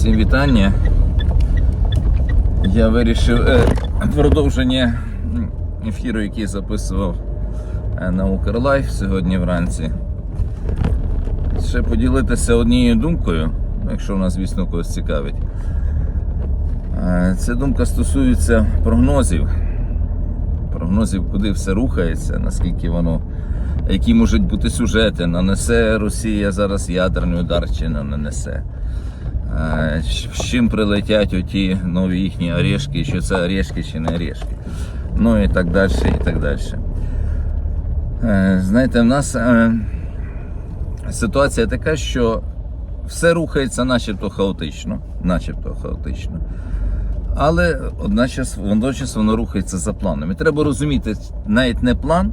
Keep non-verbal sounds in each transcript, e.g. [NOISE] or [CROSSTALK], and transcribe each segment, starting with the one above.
Всім вітання. Я вирішив е, продовження ефіру, який записував е, на Укрлайф сьогодні вранці. Ще поділитися однією думкою, якщо нас, звісно, когось цікавить. Е, Ця думка стосується прогнозів. Прогнозів, куди все рухається, наскільки воно, які можуть бути сюжети, нанесе Росія зараз ядерний удар чи не нанесе. Е, З чим прилетять оті нові їхні орешки, що це орешки чи не орешки. Ну і так далі, і так далі. Е, Знаєте, в нас е, ситуація така, що все рухається начебто хаотично, начебто хаотично. Але одночас, водночас воно рухається за планом. І треба розуміти навіть не план,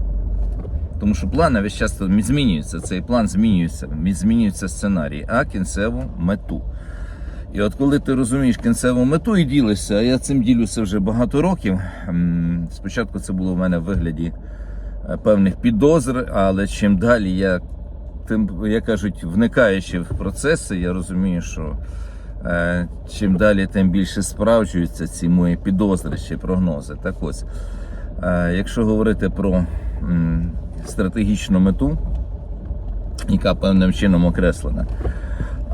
тому що плани весь час змінюються. Цей план змінюється, змінюється сценарій, а кінцеву мету. І от коли ти розумієш кінцеву мету і ділишся, я цим ділюся вже багато років. Спочатку це було в мене в вигляді е, певних підозр, але чим далі я, тим, як кажуть, вникаючи в процеси, я розумію, що е, чим далі, тим більше справджуються ці мої підозри чи прогнози. Так ось, е, якщо говорити про стратегічну мету, яка певним чином окреслена.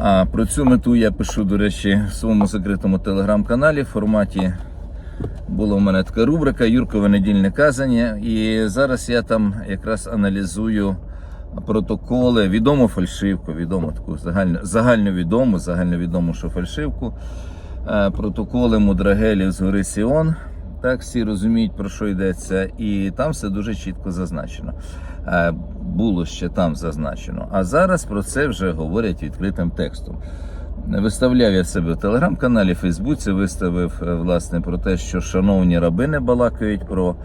А про цю мету я пишу, до речі, в своєму закритому телеграм-каналі в форматі була в мене така рубрика Юркове недільне казання. І зараз я там якраз аналізую протоколи, відому фальшивку, відому таку загально, загальновідому, загальновідому, що фальшивку. е, Протоколи мудрагелів з гори Сіон. Так, всі розуміють, про що йдеться, і там все дуже чітко зазначено. Е, Було ще там зазначено. А зараз про це вже говорять відкритим текстом. Виставляв я себе в телеграм-каналі, Фейсбуці, виставив е, власне про те, що шановні рабини балакають про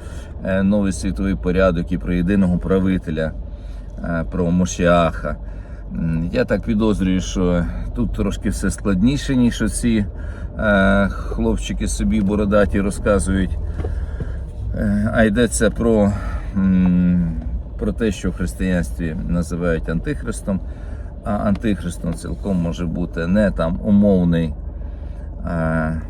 е, новий світовий порядок і про єдиного правителя, про Мошіаха. Я так підозрюю, що тут трошки все складніше, ніж оці хлопчики собі бородаті розказують. Е, А йдеться про, про те, що в християнстві називають антихристом, а антихристом цілком може бути не там умовний е,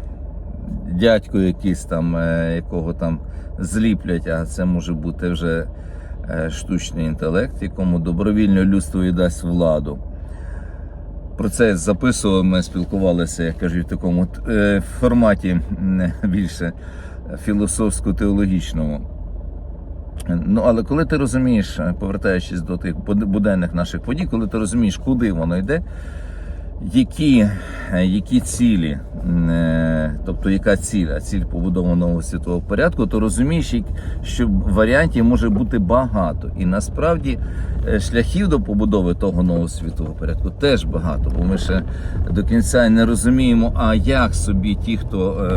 дядько якийсь там, е, якого там зліплять, а це може бути вже е, штучний інтелект, якому добровільно людство і дасть владу. Про це я записував, ми спілкувалися, як кажуть, в такому е, форматі більше філософсько-теологічному. Ну, але коли ти розумієш, е, повертаючись до тих буденних наших подій, коли ти розумієш, куди воно йде, які, е, які цілі, тобто яка ціль, а ціль побудованого світового порядку, то розумієш, що варіантів може бути багато. І насправді е, шляхів до побудови того нового світового порядку теж багато, бо ми ще до кінця не розуміємо, а як собі ті, хто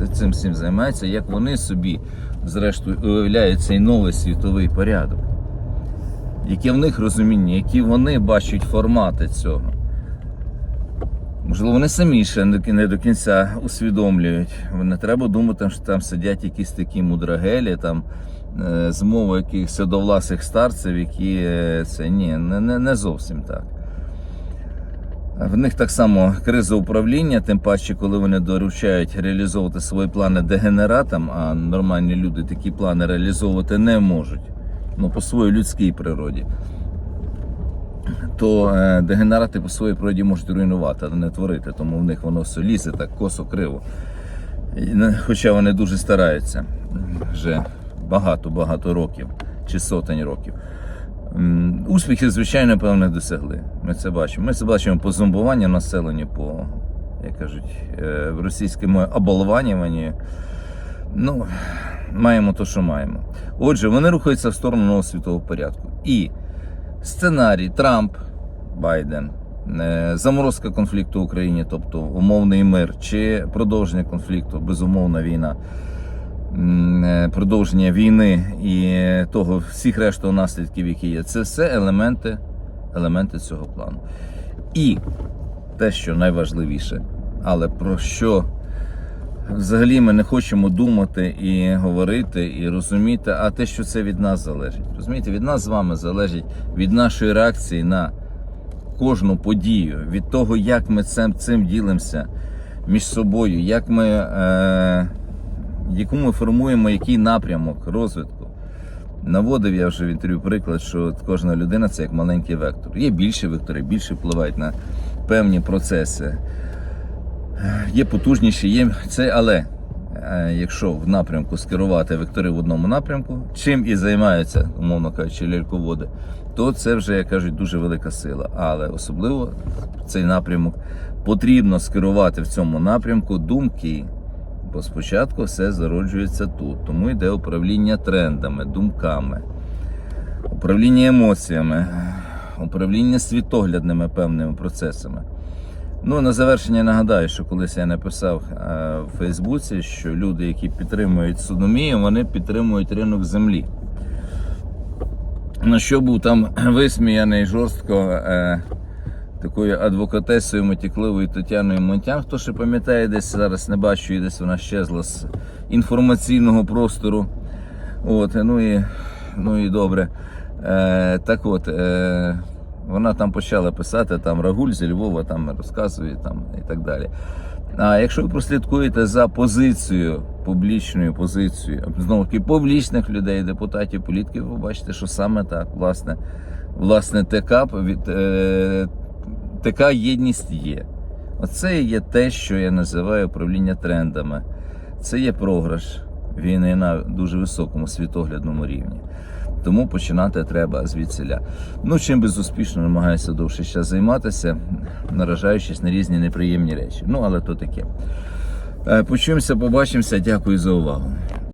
е, цим всім займається, як вони собі, зрештою, уявляють цей новий світовий порядок. Яке в них розуміння, які вони бачать формати цього. Можливо, вони самі ще не до кінця усвідомлюють. Не треба думати, що там сидять якісь такі мудрагелі, там е, з мови якихось седовласих старців, які е, це ні, не, не, не зовсім так. В них так само криза управління, тим паче, коли вони доручають реалізовувати свої плани дегенератам, а нормальні люди такі плани реалізовувати не можуть. Ну, по своїй людській природі то е, дегенерати по своїй природі можуть руйнувати, а не творити, тому в них воно все лізе так косо криво. Хоча вони дуже стараються вже багато-багато років чи сотень років. Успіхи, звичайно, певне, досягли. Ми це бачимо. Ми це бачимо по зомбуванню населення, по, як кажуть, е, в російській мові оболванюванню. Ну, маємо то, що маємо. Отже, вони рухаються в сторону нового світового порядку. І сценарій. Трамп, Байден, е, заморозка конфлікту в Україні, тобто умовний мир, чи продовження конфлікту, безумовна війна, е, продовження війни і того всіх решту наслідків, які є, це все елементи, елементи цього плану. І те, що найважливіше, але про що взагалі ми не хочемо думати і говорити, і розуміти, а те, що це від нас залежить. Розумієте, від нас з вами залежить від нашої реакції на кожну подію, від того, як ми цим, цим ділимося між собою, як ми, е, яку ми формуємо який напрямок розвитку. Наводив я вже в інтерв'ю приклад, що кожна людина це як маленький вектор. Є більші вектори, більше впливають на певні процеси. Є потужніші, є це, але е, якщо в напрямку скерувати вектори в одному напрямку, чим і займаються, умовно кажучи, ляльководи, то це вже, як кажуть, дуже велика сила. Але особливо цей напрямок потрібно скерувати в цьому напрямку думки. Бо спочатку все зароджується тут. Тому йде управління трендами, думками, управління емоціями, управління світоглядними певними процесами. Ну, на завершення нагадаю, що колись я написав е, в Фейсбуці, що люди, які підтримують судомію, вони підтримують ринок землі. На що був там [CLEARS THROAT] висміяний жорстко е, такою адвокатесою матікливою Тетяною Монтян. Хто ще пам'ятає, десь зараз не бачу, і десь вона щезла з інформаційного простору. От, ну і, ну і добре. Е, так от, е, вона там почала писати, там Рагуль зі Львова там розказує там, і так далі. А якщо ви прослідкуєте за позицією, публічною позицією, знову таки публічних людей, депутатів, політиків, ви бачите, що саме так, власне, власне, ТК від е, ТК єдність є. Оце є те, що я називаю управління трендами. Це є програш війни на дуже високому світоглядному рівні. Тому починати треба звідсиля. Ну, чим безуспішно намагаюся довше час займатися, наражаючись на різні неприємні речі. Ну, але то таке. Е, Почуємося, побачимося. Дякую за увагу.